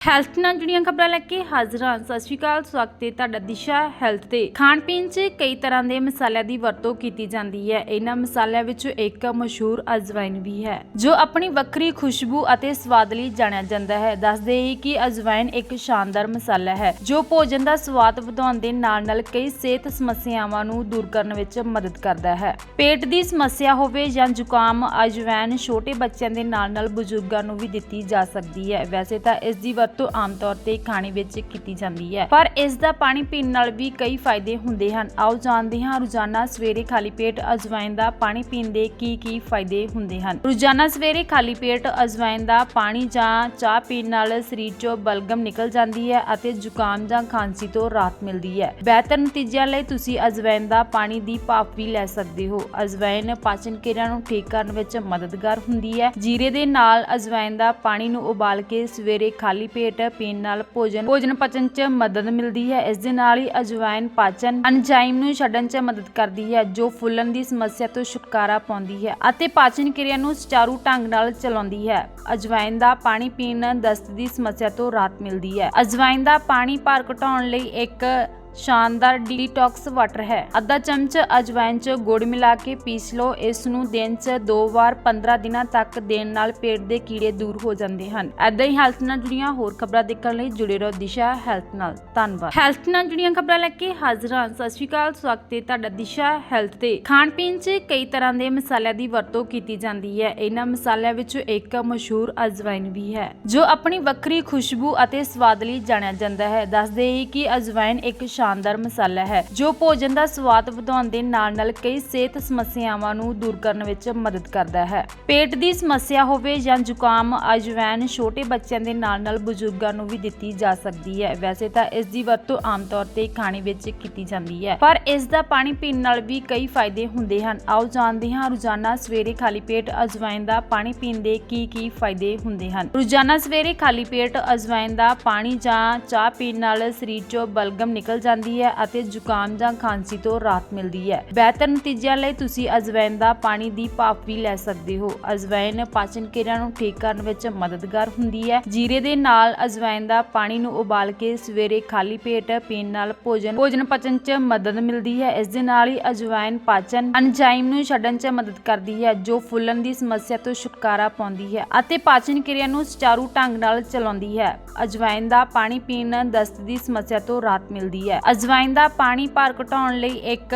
Health ਨਾਲ ਜੁੜੀਆਂ ਖਬਰਾਂ ਲੈ ਕੇ ਹਾਜ਼ਰ ਹਾਂ। ਸਤਿ ਸ਼੍ਰੀ ਅਕਾਲ, ਸਵਾਗਤ ਹੈ ਤੁਹਾਡਾ ਦਿਸ਼ਾ ਹੈਲਥ ਤੇ। ਖਾਣ ਪੀਣ 'ਚ ਕਈ ਤਰ੍ਹਾਂ ਦੇ ਮਸਾਲਿਆਂ ਦੀ ਵਰਤੋਂ ਕੀਤੀ ਜਾਂਦੀ ਹੈ। ਇਹਨਾਂ ਮਸਾਲਿਆਂ ਵਿੱਚੋਂ ਇੱਕ ਮਸ਼ਹੂਰ ਅਜਵਾਇਨ ਵੀ ਹੈ, ਜੋ ਆਪਣੀ ਵੱਖਰੀ ਖੁਸ਼ਬੂ ਅਤੇ ਸਵਾਦ ਲਈ ਜਾਣਿਆ ਜਾਂਦਾ ਹੈ। ਦੱਸਦੇ ਹੀ ਕਿ ਅਜਵਾਇਨ ਇੱਕ ਸ਼ਾਨਦਾਰ ਮਸਾਲਾ ਹੈ, ਜੋ ਭੋਜਨ ਦਾ ਸਵਾਦ ਵਧਾਉਣ ਦੇ ਨਾਲ-ਨਾਲ ਕਈ ਸਿਹਤ ਸਮੱਸਿਆਵਾਂ ਨੂੰ ਦੂਰ ਕਰਨ ਵਿੱਚ ਮਦਦ ਕਰਦਾ ਹੈ। ਪੇਟ ਦੀ ਸਮੱਸਿਆ ਹੋਵੇ ਜਾਂ ਜ਼ੁਕਾਮ, ਅਜਵਾਇਨ ਛੋਟੇ ਬੱਚਿਆਂ ਦੇ ਨਾਲ-ਨਾਲ ਬਜ਼ੁਰਗਾਂ ਨੂੰ ਵੀ ਦਿੱਤੀ ਜਾ ਸਕਦੀ ਹੈ। ਵੈਸੇ ਤਾਂ ਇਸ ਦੀ ਵਰਤੋਂ ਆਮ ਤੌਰ ਤੇ ਖਾਣੇ ਵਿੱਚ ਕੀਤੀ ਜਾਂਦੀ ਹੈ। ਪਰ ਇਸ ਦਾ ਪਾਣੀ ਪੀਣ ਨਾਲ ਵੀ ਕਈ ਫਾਇਦੇ ਹੁੰਦੇ ਹਨ। ਆਓ ਜਾਣਦੇ ਹਾਂ ਰੋਜ਼ਾਨਾ ਸਵੇਰੇ ਖਾਲੀ ਪੇਟ ਅਜਵਾਇਨ ਦਾ ਪਾਣੀ ਪੀਣ ਦੇ ਕੀ ਕੀ ਫਾਇਦੇ ਹੁੰਦੇ ਹਨ। ਰੋਜ਼ਾਨਾ ਸਵੇਰੇ ਖਾਲੀ ਪੇਟ ਅਜਵਾਇਨ ਦਾ ਪਾਣੀ ਜਾਂ ਚਾਹ ਪੀਣ ਨਾਲ ਸਰੀਰ 'ਚੋਂ ਬਲਗਮ ਨਿਕਲ ਜਾਂਦੀ ਹੈ ਅਤੇ ਜ਼ੁਕਾਮ ਜਾਂ ਖਾਂਸੀ ਤੋਂ ਰਾਹਤ ਮਿਲਦੀ ਹੈ। ਬਿਹਤਰ ਨਤੀਜਿਆਂ ਲਈ ਤੁਸੀਂ ਅਜਵਾਇਨ ਦਾ ਪਾਣੀ ਦੀ ਭਾਪ ਵੀ ਲੈ ਸਕਦੇ ਹੋ। ਅਜਵਾਇਨ ਪਾਚਨ ਕਿਰਿਆ ਨੂੰ ਠੀਕ ਕਰਨ ਵਿੱਚ ਮਦਦਗਾਰ ਹੁੰਦੀ ਹੈ। ਜੀਰੇ ਦੇ ਨਾਲ ਅਜਵਾਇਨ ਦਾ ਪਾਣੀ ਨੂੰ ਉਬਾਲ ਕੇ ਸਵੇਰੇ ਖਾਲੀ ਪੇਟ ਪੀਣ ਨਾਲ ਭੋਜਨ ਭੋਜਨ ਪਚਣ 'ਚ ਮਦਦ ਮਿਲਦੀ ਹੈ। ਇਸ ਦੇ ਨਾਲ ਹੀ ਅਜਵਾਇਨ ਪਾਚਨ ਐਂਜ਼ਾਈਮ ਨੂੰ ਛੱਡਣ 'ਚ ਮਦਦ ਕਰਦੀ ਹੈ, ਜੋ ਫੁੱਲਣ ਦੀ ਸਮੱਸਿਆ ਤੋਂ ਛੁਟਕਾਰਾ ਪਾਉਂਦੀ ਹੈ ਅਤੇ ਪਾਚਨ ਕਿਰਿਆ ਨੂੰ ਸੁਚਾਰੂ ਢੰਗ ਨਾਲ ਚਲਾਉਂਦੀ ਹੈ। ਅਜਵਾਇਨ ਦਾ ਪਾਣੀ ਪੀਣ ਦਸਤ ਦੀ ਸਮੱਸਿਆ ਤੋਂ ਰਾਹਤ ਮਿਲਦੀ ਹੈ। ਅਜਵਾਇਨ ਦਾ ਪਾਣੀ ਭਾਰ ਘਟਾਉਣ ਲਈ ਇੱਕ ਸ਼ਾਨਦਾਰ ਡੀਟੌਕਸ ਵਾਟਰ ਹੈ। ਅੱਧਾ ਚਮਚ ਅਜਵਾਇਨ 'ਚ ਗੁੜ ਮਿਲਾ ਕੇ ਪੀਸ ਲਓ। ਇਸ ਨੂੰ ਦਿਨ 'ਚ ਦੋ ਵਾਰ 15 ਦਿਨਾਂ ਤੱਕ ਦੇਣ ਨਾਲ ਪੇਟ ਦੇ ਕੀੜੇ ਦੂਰ ਹੋ ਜਾਂਦੇ ਹਨ। ਐਦਾਂ ਹੀ ਹੈਲਥ ਨਾਲ ਜੁੜੀਆਂ ਹੋਰ ਖਬਰਾਂ ਦੇਖਣ ਲਈ ਜੁੜੇ ਰਹੋ ਦਿਸ਼ਾ ਹੈਲਥ ਨਾਲ। ਧੰਨਵਾਦ। ਹੈਲਥ ਨਾਲ ਜੁੜੀਆਂ ਖਬਰਾਂ ਲੈ ਕੇ ਹਾਜ਼ਰ ਹਾਂ। ਸਤਿ ਸ਼੍ਰੀ ਅਕਾਲ। ਸਵਾਗਤ ਹੈ ਤੁਹਾਡਾ ਦਿਸ਼ਾ ਹੈਲਥ ਤੇ। ਖਾਣ ਪੀਣ 'ਚ ਕਈ ਤਰ੍ਹਾਂ ਦੇ ਮਸਾਲਿਆਂ ਦੀ ਵਰਤੋਂ ਕੀਤੀ ਜਾਂਦੀ ਹੈ। ਇਹਨਾਂ ਮਸਾਲਿਆਂ ਵਿੱਚੋਂ ਇੱਕ ਮਸ਼ਹੂਰ ਅਜਵਾਇਨ ਵੀ ਹੈ, ਜੋ ਆਪਣੀ ਵੱਖਰੀ ਖੁਸ਼ਬੂ ਅਤੇ ਸਵਾਦ ਲਈ ਜਾਣਿਆ ਜਾਂਦਾ ਹੈ। ਦੱਸਦੇ ਹੀ ਕਿ ਅਜਵਾਇਨ ਇੱਕ ਸ਼ਾਨਦਾਰ ਮਸਾਲਾ ਹੈ, ਜੋ ਭੋਜਨ ਦਾ ਸਵਾਦ ਵਧਾਉਣ ਦੇ ਨਾਲ-ਨਾਲ ਕਈ ਸਿਹਤ ਸਮੱਸਿਆਵਾਂ ਨੂੰ ਦੂਰ ਕਰਨ ਵਿੱਚ ਮਦਦ ਕਰਦਾ ਹੈ। ਪੇਟ ਦੀ ਸਮੱਸਿਆ ਹੋਵੇ ਜਾਂ ਜ਼ੁਕਾਮ ਅਜਵਾਇਨ ਛੋਟੇ ਬੱਚਿਆਂ ਦੇ ਨਾਲ-ਨਾਲ ਬਜ਼ੁਰਗਾਂ ਨੂੰ ਵੀ ਦਿੱਤੀ ਜਾ ਸਕਦੀ ਹੈ। ਵੈਸੇ ਤਾਂ ਇਸ ਦੀ ਵਰਤੋਂ ਆਮ ਤੌਰ ਤੇ ਖਾਣੇ ਵਿੱਚ ਕੀਤੀ ਜਾਂਦੀ ਹੈ, ਪਰ ਇਸ ਦਾ ਪਾਣੀ ਪੀਣ ਨਾਲ ਵੀ ਕਈ ਫਾਇਦੇ ਹੁੰਦੇ ਹਨ। ਆਓ ਜਾਣਦੇ ਹਾਂ ਰੋਜ਼ਾਨਾ ਸਵੇਰੇ ਖਾਲੀ ਪੇਟ ਅਜਵਾਇਨ ਦਾ ਪਾਣੀ ਪੀਣ ਦੇ ਕੀ ਕੀ ਫਾਇਦੇ ਹੁੰਦੇ ਹਨ। ਰੋਜ਼ਾਨਾ ਸਵੇਰੇ ਖਾਲੀ ਪੇਟ ਅਜਵਾਇਨ ਦਾ ਪਾਣੀ ਜਾਂ ਚਾਹ ਪੀਣ ਨਾਲ ਸਰੀਰ 'ਚੋਂ ਬਲਗਮ ਨਿਕਲ ਜਾਂਦੀ ਹੈ ਅਤੇ ਜ਼ੁਕਾਮ ਜਾਂ ਖਾਂਸੀ ਤੋਂ ਰਾਹਤ ਮਿਲਦੀ ਹੈ। ਬਿਹਤਰ ਨਤੀਜਿਆਂ ਲਈ ਤੁਸੀਂ ਅਜਵਾਇਨ ਦਾ ਪਾਣੀ ਦੀ ਭਾਪ ਵੀ ਲੈ ਸਕਦੇ ਹੋ। ਅਜਵਾਇਨ ਪਾਚਨ ਕਿਰਿਆ ਨੂੰ ਠੀਕ ਕਰਨ ਵਿੱਚ ਮਦਦਗਾਰ ਹੁੰਦੀ ਹੈ। ਜੀਰੇ ਦੇ ਨਾਲ ਅਜਵਾਇਨ ਦਾ ਪਾਣੀ ਨੂੰ ਉਬਾਲ ਕੇ ਸਵੇਰੇ ਖਾਲੀ ਪੇਟ ਪੀਣ ਨਾਲ ਭੋਜਨ ਭੋਜਨ ਪਚਣ 'ਚ ਮਦਦ ਮਿਲਦੀ ਹੈ। ਇਸ ਦੇ ਨਾਲ ਹੀ ਅਜਵਾਇਨ ਪਾਚਨ ਐਂਜ਼ਾਈਮ ਨੂੰ ਛੱਡਣ 'ਚ ਮਦਦ ਕਰਦੀ ਹੈ, ਜੋ ਫੁੱਲਣ ਦੀ ਸਮੱਸਿਆ ਤੋਂ ਛੁਟਕਾਰਾ ਪਾਉਂਦੀ ਹੈ ਅਤੇ ਪਾਚਨ ਕਿਰਿਆ ਨੂੰ ਸੁਚਾਰੂ ਢੰਗ ਨਾਲ ਚਲਾਉਂਦੀ ਹੈ। ਅਜਵਾਇਨ ਦਾ ਪਾਣੀ ਪੀਣ ਦਸਤ ਦੀ ਸਮੱਸਿਆ ਤੋਂ ਰਾਹਤ ਮਿਲਦੀ ਹੈ। ਅਜਵਾਇਨ ਦਾ ਪਾਣੀ ਭਾਰ ਘਟਾਉਣ ਲਈ ਇੱਕ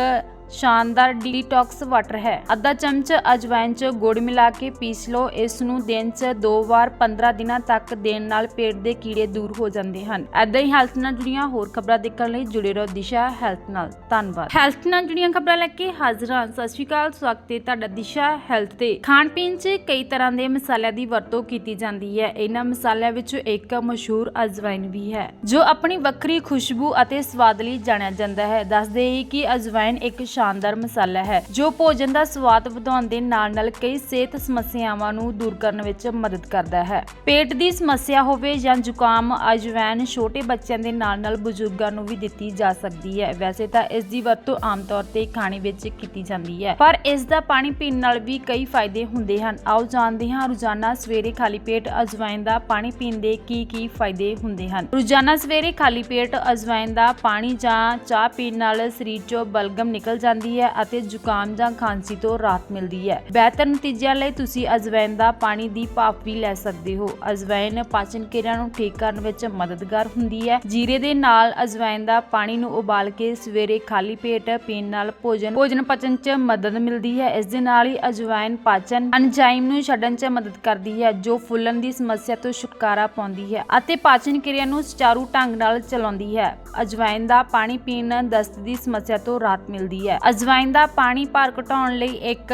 ਸ਼ਾਨਦਾਰ ਡੀਟੌਕਸ ਵਾਟਰ ਹੈ। ਅੱਧਾ ਚਮਚ ਅਜਵਾਇਨ 'ਚ ਗੁੜ ਮਿਲਾ ਕੇ ਪੀਸ ਲਓ। ਇਸ ਨੂੰ ਦਿਨ 'ਚ ਦੋ ਵਾਰ 15 ਦਿਨਾਂ ਤੱਕ ਦੇਣ ਨਾਲ ਪੇਟ ਦੇ ਕੀੜੇ ਦੂਰ ਹੋ ਜਾਂਦੇ ਹਨ। ਐਦਾਂ ਹੀ ਹੈਲਥ ਨਾਲ ਜੁੜੀਆਂ ਹੋਰ ਖਬਰਾਂ ਦੇਖਣ ਲਈ ਜੁੜੇ ਰਹੋ ਦਿਸ਼ਾ ਹੈਲਥ ਨਾਲ। ਧੰਨਵਾਦ। ਹੈਲਥ ਨਾਲ ਜੁੜੀਆਂ ਖਬਰਾਂ ਲੈ ਕੇ ਹਾਜ਼ਰ ਹਾਂ। ਸਤਿ ਸ਼੍ਰੀ ਅਕਾਲ। ਸਵਾਗਤ ਹੈ ਤੁਹਾਡਾ ਦਿਸ਼ਾ ਹੈਲਥ ਤੇ। ਖਾਣ ਪੀਣ 'ਚ ਕਈ ਤਰ੍ਹਾਂ ਦੇ ਮਸਾਲਿਆਂ ਦੀ ਵਰਤੋਂ ਕੀਤੀ ਜਾਂਦੀ ਹੈ। ਇਹਨਾਂ ਮਸਾਲਿਆਂ ਵਿੱਚੋਂ ਇੱਕ ਮਸ਼ਹੂਰ ਅਜਵਾਇਨ ਵੀ ਹੈ, ਜੋ ਆਪਣੀ ਵੱਖਰੀ ਖੁਸ਼ਬੂ ਅਤੇ ਸਵਾਦ ਲਈ ਜਾਣਿਆ ਜਾਂਦਾ ਹੈ। ਦੱਸਦੇ ਹੀ ਕਿ ਅਜਵਾਇਨ ਇੱਕ ਸ਼ਾਨਦਾਰ ਮਸਾਲਾ ਹੈ, ਜੋ ਭੋਜਨ ਦਾ ਸਵਾਦ ਵਧਾਉਣ ਦੇ ਨਾਲ-ਨਾਲ ਕਈ ਸਿਹਤ ਸਮੱਸਿਆਵਾਂ ਨੂੰ ਦੂਰ ਕਰਨ ਵਿੱਚ ਮਦਦ ਕਰਦਾ ਹੈ। ਪੇਟ ਦੀ ਸਮੱਸਿਆ ਹੋਵੇ ਜਾਂ ਜ਼ੁਕਾਮ ਅਜਵਾਇਨ ਛੋਟੇ ਬੱਚਿਆਂ ਦੇ ਨਾਲ-ਨਾਲ ਬਜ਼ੁਰਗਾਂ ਨੂੰ ਵੀ ਦਿੱਤੀ ਜਾ ਸਕਦੀ ਹੈ। ਵੈਸੇ ਤਾਂ ਇਸ ਦੀ ਵਰਤੋਂ ਆਮ ਤੌਰ ਤੇ ਖਾਣੇ ਵਿੱਚ ਕੀਤੀ ਜਾਂਦੀ ਹੈ, ਪਰ ਇਸ ਦਾ ਪਾਣੀ ਪੀਣ ਨਾਲ ਵੀ ਕਈ ਫਾਇਦੇ ਹੁੰਦੇ ਹਨ। ਆਓ ਜਾਣਦੇ ਹਾਂ ਰੋਜ਼ਾਨਾ ਸਵੇਰੇ ਖਾਲੀ ਪੇਟ ਅਜਵਾਇਨ ਦਾ ਪਾਣੀ ਪੀਣ ਦੇ ਕੀ ਕੀ ਫਾਇਦੇ ਹੁੰਦੇ ਹਨ। ਰੋਜ਼ਾਨਾ ਸਵੇਰੇ ਖਾਲੀ ਪੇਟ ਅਜਵਾਇਨ ਦਾ ਪਾਣੀ ਜਾਂ ਚਾਹ ਪੀਣ ਨਾਲ ਸਰੀਰ 'ਚੋਂ ਬਲਗਮ ਨਿਕਲ ਜਾਂਦੀ ਹੈ ਅਤੇ ਜ਼ੁਕਾਮ ਜਾਂ ਖਾਂਸੀ ਤੋਂ ਰਾਹਤ ਮਿਲਦੀ ਹੈ। ਬਿਹਤਰ ਨਤੀਜਿਆਂ ਲਈ ਤੁਸੀਂ ਅਜਵਾਇਨ ਦਾ ਪਾਣੀ ਦੀ ਭਾਪ ਵੀ ਲੈ ਸਕਦੇ ਹੋ। ਅਜਵਾਇਨ ਪਾਚਨ ਕਿਰਿਆ ਨੂੰ ਠੀਕ ਕਰਨ ਵਿੱਚ ਮਦਦਗਾਰ ਹੁੰਦੀ ਹੈ। ਜੀਰੇ ਦੇ ਨਾਲ ਅਜਵਾਇਨ ਦਾ ਪਾਣੀ ਨੂੰ ਉਬਾਲ ਕੇ ਸਵੇਰੇ ਖਾਲੀ ਪੇਟ ਪੀਣ ਨਾਲ ਭੋਜਨ ਭੋਜਨ ਪਚਣ 'ਚ ਮਦਦ ਮਿਲਦੀ ਹੈ। ਇਸ ਦੇ ਨਾਲ ਹੀ ਅਜਵਾਇਨ ਪਾਚਨ ਐਂਜ਼ਾਈਮ ਨੂੰ ਛੱਡਣ 'ਚ ਮਦਦ ਕਰਦੀ ਹੈ, ਜੋ ਫੁੱਲਣ ਦੀ ਸਮੱਸਿਆ ਤੋਂ ਛੁਟਕਾਰਾ ਪਾਉਂਦੀ ਹੈ ਅਤੇ ਪਾਚਨ ਕਿਰਿਆ ਨੂੰ ਸੁਚਾਰੂ ਢੰਗ ਨਾਲ ਚਲਾਉਂਦੀ ਹੈ। ਅਜਵਾਇਨ ਦਾ ਪਾਣੀ ਪੀਣ ਦਸਤ ਦੀ ਸਮੱਸਿਆ ਤੋਂ ਰਾਹਤ ਮਿਲਦੀ ਹੈ। ਹੈ ਅਜਵਾਇਨ ਦਾ ਪਾਣੀ ਭਾਰ ਘਟਾਉਣ ਲਈ ਇੱਕ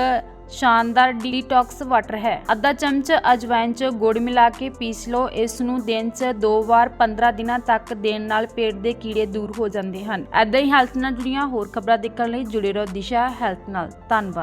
ਸ਼ਾਨਦਾਰ ਡੀਟੌਕਸ ਵਾਟਰ ਹੈ। ਅੱਧਾ ਚਮਚ ਅਜਵਾਇਨ 'ਚ ਗੁੜ ਮਿਲਾ ਕੇ ਪੀਸ ਲਓ। ਇਸ ਨੂੰ ਦਿਨ 'ਚ ਦੋ ਵਾਰ 15 ਦਿਨਾਂ ਤੱਕ ਦੇਣ ਨਾਲ ਪੇਟ ਦੇ ਕੀੜੇ ਦੂਰ ਹੋ ਜਾਂਦੇ ਹਨ। ਐਦਾਂ ਹੀ ਹੈਲਥ ਨਾਲ ਜੁੜੀਆਂ ਹੋਰ ਖਬਰਾਂ ਦੇਖਣ ਲਈ ਜੁੜੇ ਰਹੋ ਦਿਸ਼ਾ ਹੈਲਥ ਨਾਲ। ਧੰਨਵਾਦ।